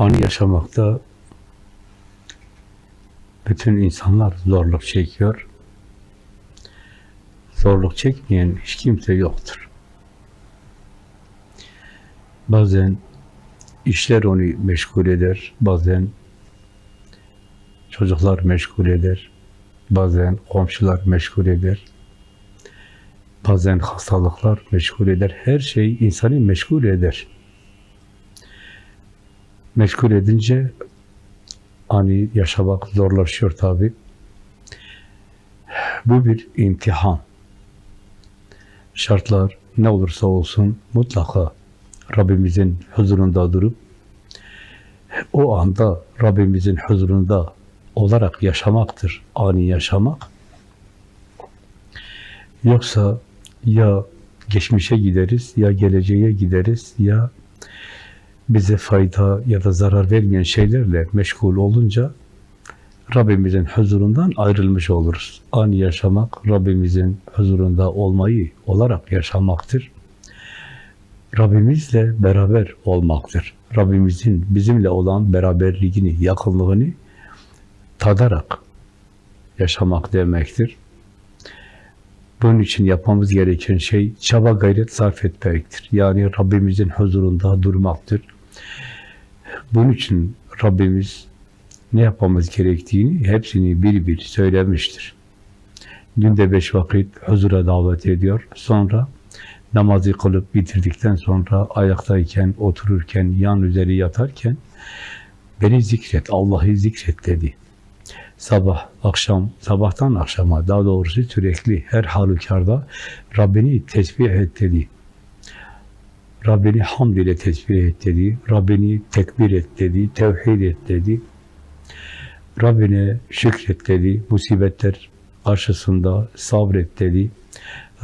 Anı yaşamakta bütün insanlar zorluk çekiyor. Zorluk çekmeyen hiç kimse yoktur. Bazen işler onu meşgul eder, bazen çocuklar meşgul eder, bazen komşular meşgul eder, bazen hastalıklar meşgul eder. Her şey insanı meşgul eder. Meşgul edince ani yaşamak zorlaşıyor tabi. Bu bir imtihan. Şartlar ne olursa olsun mutlaka Rabbimizin huzurunda durup o anda Rabbimizin huzurunda olarak yaşamaktır. Ani yaşamak. Yoksa ya geçmişe gideriz, ya geleceğe gideriz, ya bize fayda ya da zarar vermeyen şeylerle meşgul olunca Rabbimizin huzurundan ayrılmış oluruz. Ani yaşamak, Rabbimizin huzurunda olmayı olarak yaşamaktır. Rabbimizle beraber olmaktır. Rabbimizin bizimle olan beraberliğini, yakınlığını tadarak yaşamak demektir. Bunun için yapmamız gereken şey çaba gayret sarf etmektir. Yani Rabbimizin huzurunda durmaktır. Bunun için Rabbimiz ne yapmamız gerektiğini hepsini bir bir söylemiştir. Günde beş vakit huzura davet ediyor. Sonra namazı kılıp bitirdikten sonra ayaktayken, otururken, yan üzeri yatarken beni zikret, Allah'ı zikret dedi. Sabah, akşam, sabahtan akşama daha doğrusu sürekli her halükarda Rabbini tesbih et dedi. Rabbini hamd ile tesbih et dedi. Rabbini tekbir et dedi. Tevhid et dedi. Rabbine şükret dedi. Musibetler karşısında sabret dedi.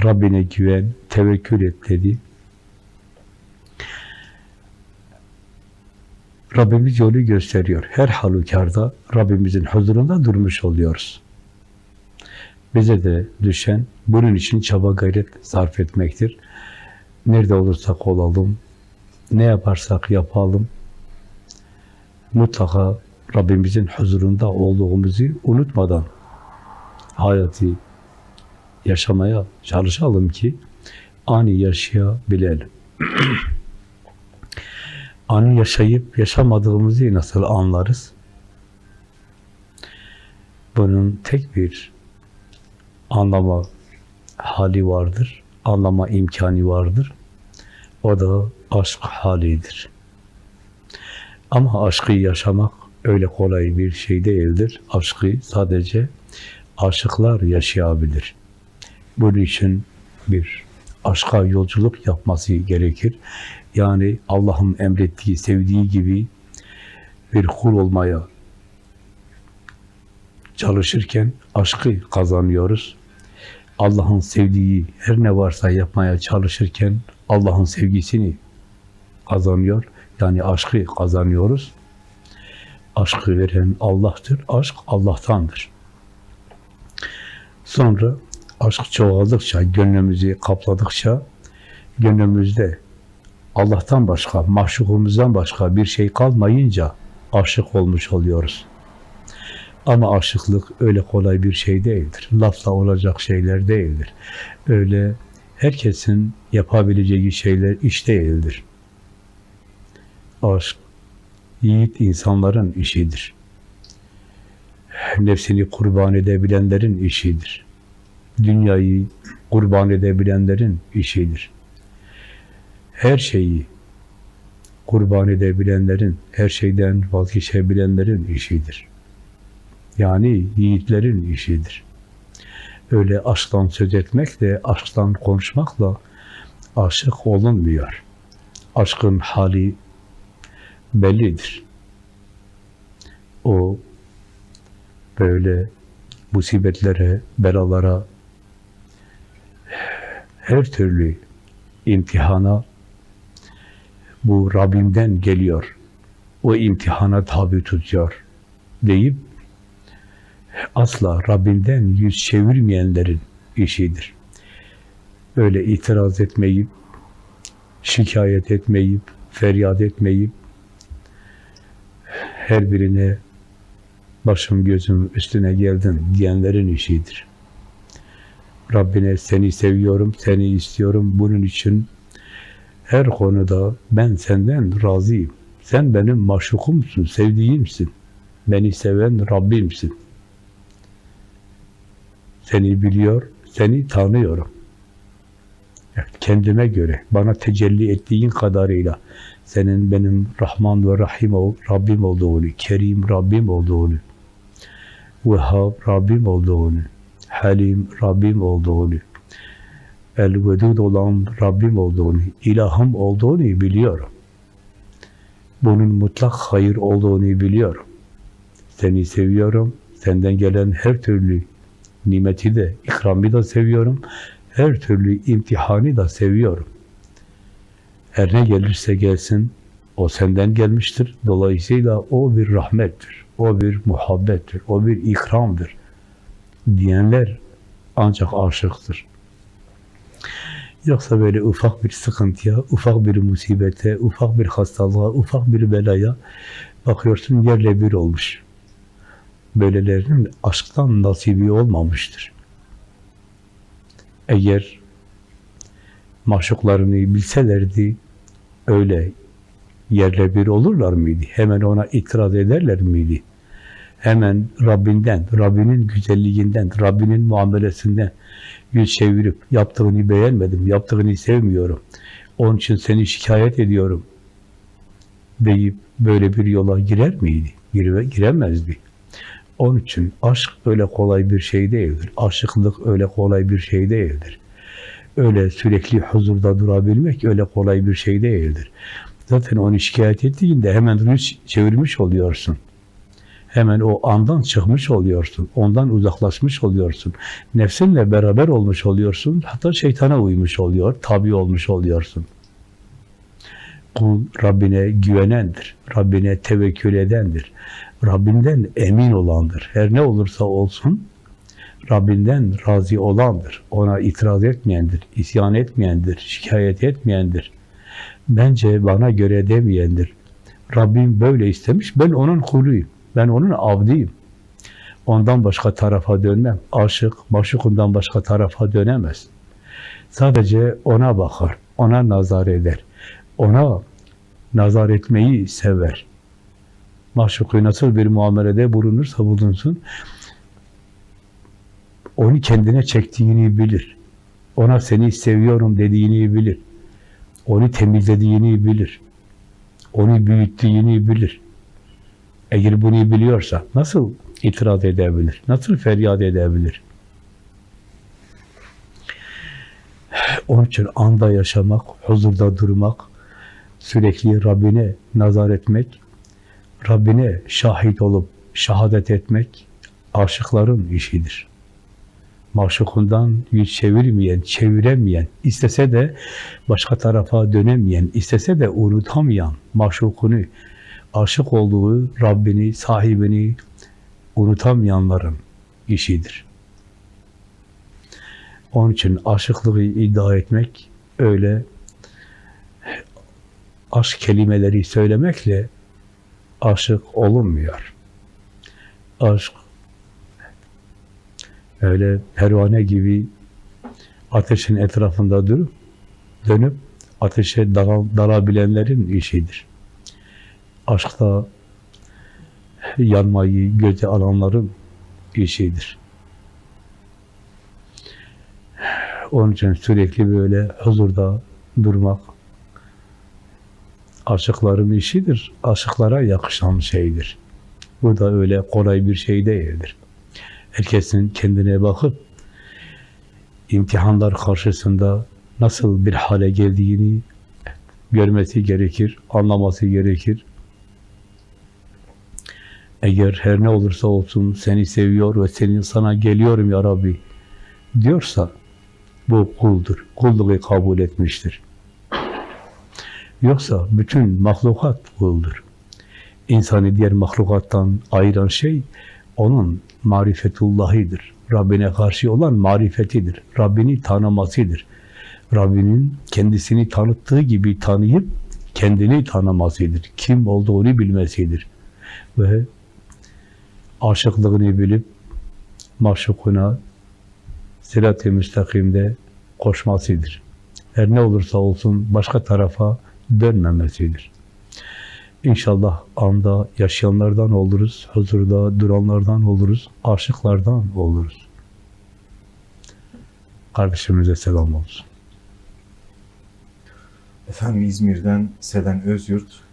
Rabbine güven, tevekkül et dedi. Rabbimiz yolu gösteriyor. Her halükarda Rabbimizin huzurunda durmuş oluyoruz. Bize de düşen bunun için çaba gayret sarf etmektir. Nerede olursak olalım, ne yaparsak yapalım, mutlaka Rabbimizin huzurunda olduğumuzu unutmadan hayatı yaşamaya çalışalım ki ani yaşayabilelim. ani yaşayıp yaşamadığımızı nasıl anlarız? Bunun tek bir anlama hali vardır, anlama imkanı vardır. O da aşk halidir. Ama aşkı yaşamak öyle kolay bir şey değildir. Aşkı sadece aşıklar yaşayabilir. Bunun için bir aşka yolculuk yapması gerekir. Yani Allah'ın emrettiği, sevdiği gibi bir kul olmaya çalışırken aşkı kazanıyoruz. Allah'ın sevdiği her ne varsa yapmaya çalışırken Allah'ın sevgisini kazanıyor. Yani aşkı kazanıyoruz. Aşkı veren Allah'tır. Aşk Allah'tandır. Sonra aşk çoğaldıkça, gönlümüzü kapladıkça gönlümüzde Allah'tan başka, mahşukumuzdan başka bir şey kalmayınca aşık olmuş oluyoruz. Ama aşıklık öyle kolay bir şey değildir. Lafla olacak şeyler değildir. Öyle herkesin yapabileceği şeyler iş değildir. Aşk, yiğit insanların işidir. Nefsini kurban edebilenlerin işidir. Dünyayı kurban edebilenlerin işidir. Her şeyi kurban edebilenlerin, her şeyden vazgeçebilenlerin işidir. Yani yiğitlerin işidir. Öyle aşktan söz etmekle, aşktan konuşmakla aşık olunmuyor. Aşkın hali bellidir. O böyle musibetlere, belalara, her türlü imtihana bu Rabbimden geliyor. O imtihana tabi tutuyor deyip asla Rabbinden yüz çevirmeyenlerin işidir. Öyle itiraz etmeyip, şikayet etmeyip, feryat etmeyip, her birine başım gözüm üstüne geldin diyenlerin işidir. Rabbine seni seviyorum, seni istiyorum. Bunun için her konuda ben senden razıyım. Sen benim maşukumsun, sevdiğimsin. Beni seven Rabbimsin. Seni biliyor, seni tanıyorum. Evet, kendime göre, bana tecelli ettiğin kadarıyla senin benim Rahman ve Rahim ol, Rabbim olduğunu, Kerim Rabbim olduğunu, Vehhab Rabbim olduğunu, Halim Rabbim olduğunu, El-Vedud olan Rabbim olduğunu, ilahım olduğunu biliyorum. Bunun mutlak hayır olduğunu biliyorum. Seni seviyorum. Senden gelen her türlü nimeti de, ikramı da seviyorum. Her türlü imtihanı da seviyorum. Her ne gelirse gelsin, o senden gelmiştir. Dolayısıyla o bir rahmettir, o bir muhabbettir, o bir ikramdır. Diyenler ancak aşıktır. Yoksa böyle ufak bir sıkıntıya, ufak bir musibete, ufak bir hastalığa, ufak bir belaya bakıyorsun yerle bir olmuş. Böylelerinin aşktan nasibi olmamıştır. Eğer maşuklarını bilselerdi öyle yerle bir olurlar mıydı? Hemen ona itiraz ederler miydi? Hemen Rabbinden, Rabbinin güzelliğinden, Rabbinin muamelesinden yüz çevirip yaptığını beğenmedim, yaptığını sevmiyorum. Onun için seni şikayet ediyorum deyip böyle bir yola girer miydi? Gire, giremezdi. Onun için aşk öyle kolay bir şey değildir. Aşıklık öyle kolay bir şey değildir. Öyle sürekli huzurda durabilmek öyle kolay bir şey değildir. Zaten onu şikayet ettiğinde hemen yüz çevirmiş oluyorsun. Hemen o andan çıkmış oluyorsun. Ondan uzaklaşmış oluyorsun. Nefsinle beraber olmuş oluyorsun. Hatta şeytana uymuş oluyor. Tabi olmuş oluyorsun. Kul Rabbine güvenendir. Rabbine tevekkül edendir. Rabbinden emin olandır. Her ne olursa olsun Rabbinden razı olandır. Ona itiraz etmeyendir, isyan etmeyendir, şikayet etmeyendir. Bence bana göre demeyendir. Rabbim böyle istemiş, ben onun kuluyum. Ben onun abdiyim. Ondan başka tarafa dönmem. Aşık, maşukundan başka tarafa dönemez. Sadece ona bakar, ona nazar eder. Ona nazar etmeyi sever. Maşuku nasıl bir muamelede bulunursa bulunsun, onu kendine çektiğini bilir. Ona seni seviyorum dediğini bilir. Onu temizlediğini bilir. Onu büyüttüğünü bilir. Eğer bunu biliyorsa nasıl itiraz edebilir? Nasıl feryat edebilir? Onun için anda yaşamak, huzurda durmak, sürekli Rabbine nazar etmek, Rabbine şahit olup şahadet etmek aşıkların işidir. Maşukundan yüz çevirmeyen, çeviremeyen, istese de başka tarafa dönemeyen, istese de unutamayan maşukunu, aşık olduğu Rabbini, sahibini unutamayanların işidir. Onun için aşıklığı iddia etmek öyle aşk kelimeleri söylemekle aşık olunmuyor. Aşk öyle pervane gibi ateşin etrafında durup dönüp ateşe dal, dalabilenlerin işidir. Aşkta yanmayı göze alanların işidir. Onun için sürekli böyle huzurda durmak aşıkların işidir. Aşıklara yakışan şeydir. Bu da öyle kolay bir şey değildir. Herkesin kendine bakıp imtihanlar karşısında nasıl bir hale geldiğini görmesi gerekir, anlaması gerekir. Eğer her ne olursa olsun seni seviyor ve senin sana geliyorum ya Rabbi diyorsa bu kuldur. Kulluğu kabul etmiştir. Yoksa bütün mahlukat kuldur. İnsanı diğer mahlukattan ayıran şey onun marifetullahıdır. Rabbine karşı olan marifetidir. Rabbini tanımasıdır. Rabbinin kendisini tanıttığı gibi tanıyıp kendini tanımasıdır. Kim olduğunu bilmesidir. ve aşıklığını bilip maşukuna sirat-i müstakimde koşmasıdır. Her ne olursa olsun başka tarafa dönmemesidir. İnşallah anda yaşayanlardan oluruz, huzurda duranlardan oluruz, aşıklardan oluruz. Kardeşimize selam olsun. Efendim İzmir'den Selen Özyurt